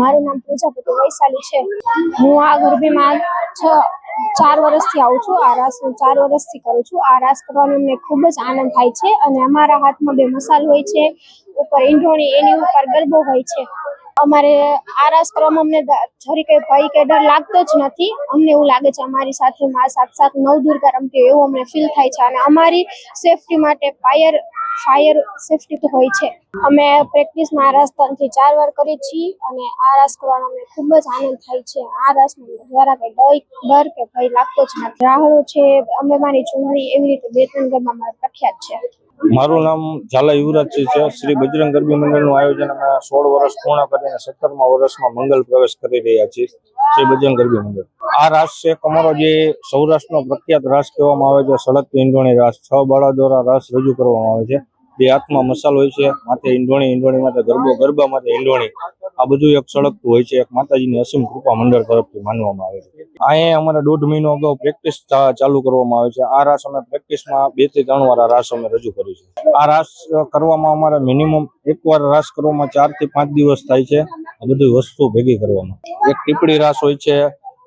મારું નામ પ્રજાપતિ વૈશાલી છે. હું આ ગરબીમાં છ, ચાર વર્ષથી આવું છું. આ રાસ હું ચાર વર્ષથી કરું છું. આ રાસ કરવાનો અમને ખૂબ જ આનંદ થાય છે અને અમારા હાથમાં બે મસાલ હોય છે, ઉપર ઈંઢોણી, એની ઉપર ગરબો હોય છે. અમારે આ રાસ કરવામાં અમને જરી કઈ ભય કે ડર લાગતો જ નથી. અમને એવું લાગે છે અમારી સાથે, મા સાત સાત નવ દુર્ગા રમતી એવું અમને ફીલ થાય છે. અને અમારી સેફટી માટે ફાયર ફાયર સેફટી તો હોય છે. અમે પ્રેક્ટિસમાં આ રાસ ત્રણથી ચાર વાર કરીએ છીએ અને આ રાસ કરવાનો અમને ખૂબ જ આનંદ થાય છે. આ રાસ દ્વારા કઈ ડર ડર કે ભય લાગતો જ નથી. રાહડો છે અમે મારી ચુંદડી એવી રીતે બે ત્રણ ગરબા મારા પ્રખ્યાત છે. મારું નામ ઝાલા યુવરાજસિંહ છે શ્રી બજરંગ ગરબી મંડળનું આયોજન અમે સોળ વર્ષ પૂર્ણ કરીને સત્તરમા વર્ષમાં મંગલ પ્રવેશ કરી રહ્યા છીએ, શ્રી બજરંગ ગરબી મંડળ. આ રાસ છે અમારો જે સૌરાષ્ટ્રનો પ્રખ્યાત રાસ કહેવામાં આવે છે, સળગતી ઈંડોણી રાસ. છ બાળા દ્વારા રાસ રજૂ કરવામાં આવે છે. બે હાથમાં મસાલ હોય છે, માથે ઈંડોણી ઈંડોણી માથે ગરબો, ગરબા માથે ઈંડોણી. આ બધું એક સળગતું હોય છે, એક માતાજીની અસીમ કૃપા મંડળ તરફથી માનવામાં આવે છે. અહીંયા અમારે દોઢ મહિનો અગાઉ પ્રેક્ટિસ ચાલુ કરવામાં આવે છે. આ રાસ અમે પ્રેક્ટિસમાં બેથી ત્રણ વાર આ રાસ અમે રજૂ કર્યું છે. આ રાસ કરવામાં અમારે મિનિમમ એક વાર રાસ કરવામાં ચારથી પાંચ દિવસ થાય છે. આ બધી વસ્તુ ભેગી કરવામાં. એક ટીપડી રાસ હોય છે,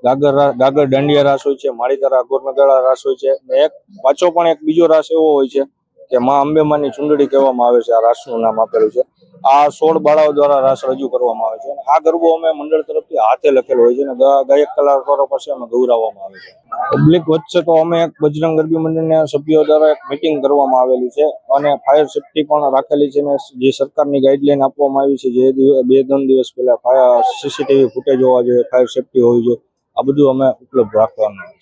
ગાગર ગાગર દાંડિયા રાસ હોય છે, માળીધારા, ગોરનગાળા રાસ હોય છે, ને એક, પાછો પણ એક બીજો રાસ એવો હોય છે કે માં અંબેમાની ચુંદડી કહેવામાં આવે છે, આ રાસનું નામ આપેલું છે. આ સોળ બાળાઓ દ્વારા રાસ રજૂ કરવામાં આવે છે. અને આ ગરબો અમે મંડળ તરફથી હાથે લખેલો હોય છે અને ગાયક કલાકારો પાસે અમે ગૌરાવવામાં આવે છે. પબ્લિક વચ્ચે તો અમે એક બજરંગ ગરબી મંડળના સભ્યો દ્વારા એક મિટિંગ કરવામાં આવેલી છે અને ફાયર સેફટી પણ રાખેલી છે ને જે સરકારની ગાઈડલાઈન આપવામાં આવી છે, જે બે, ત્રણ દિવસ પહેલા ફાયર સીસીટીવી ફૂટેજ હોવા જોઈએ ફાયર સેફટી હોવી જોઈએ, આ બધું અમે ઉપલબ્ધ રાખવાનું